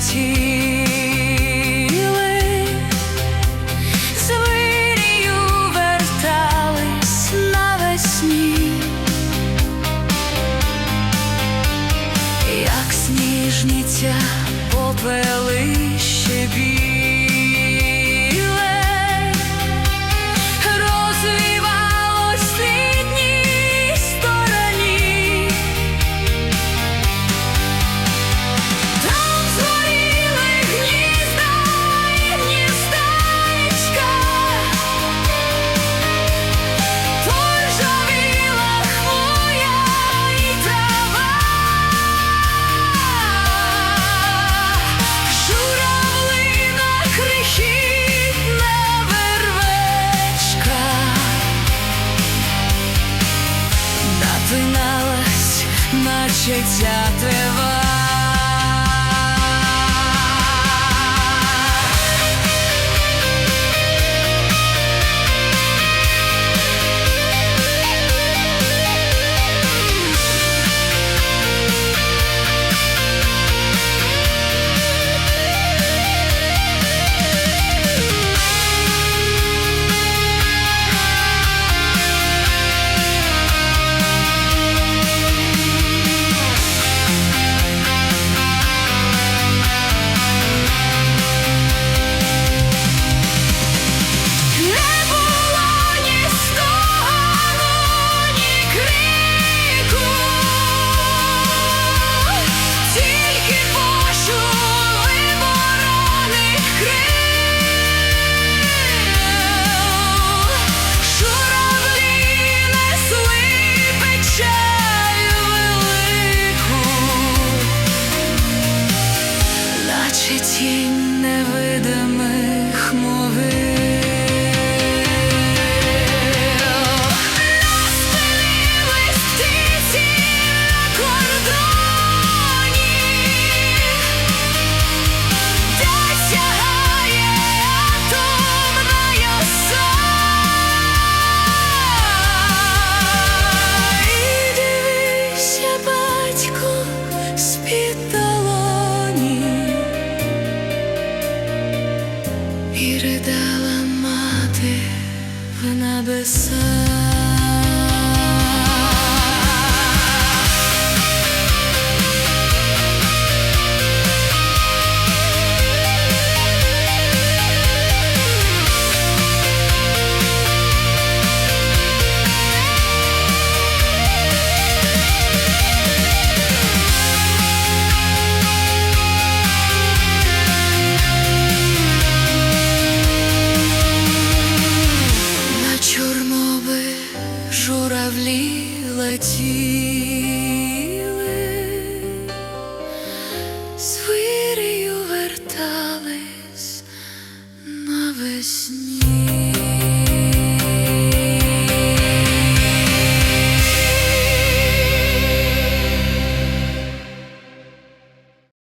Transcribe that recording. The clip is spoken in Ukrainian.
летіли, з вирію навесні, як сніжниця попели ще біль. Хочеться тебе. наче тінь невидимий. і ридала мати в небеса. з вирію вертались навесні.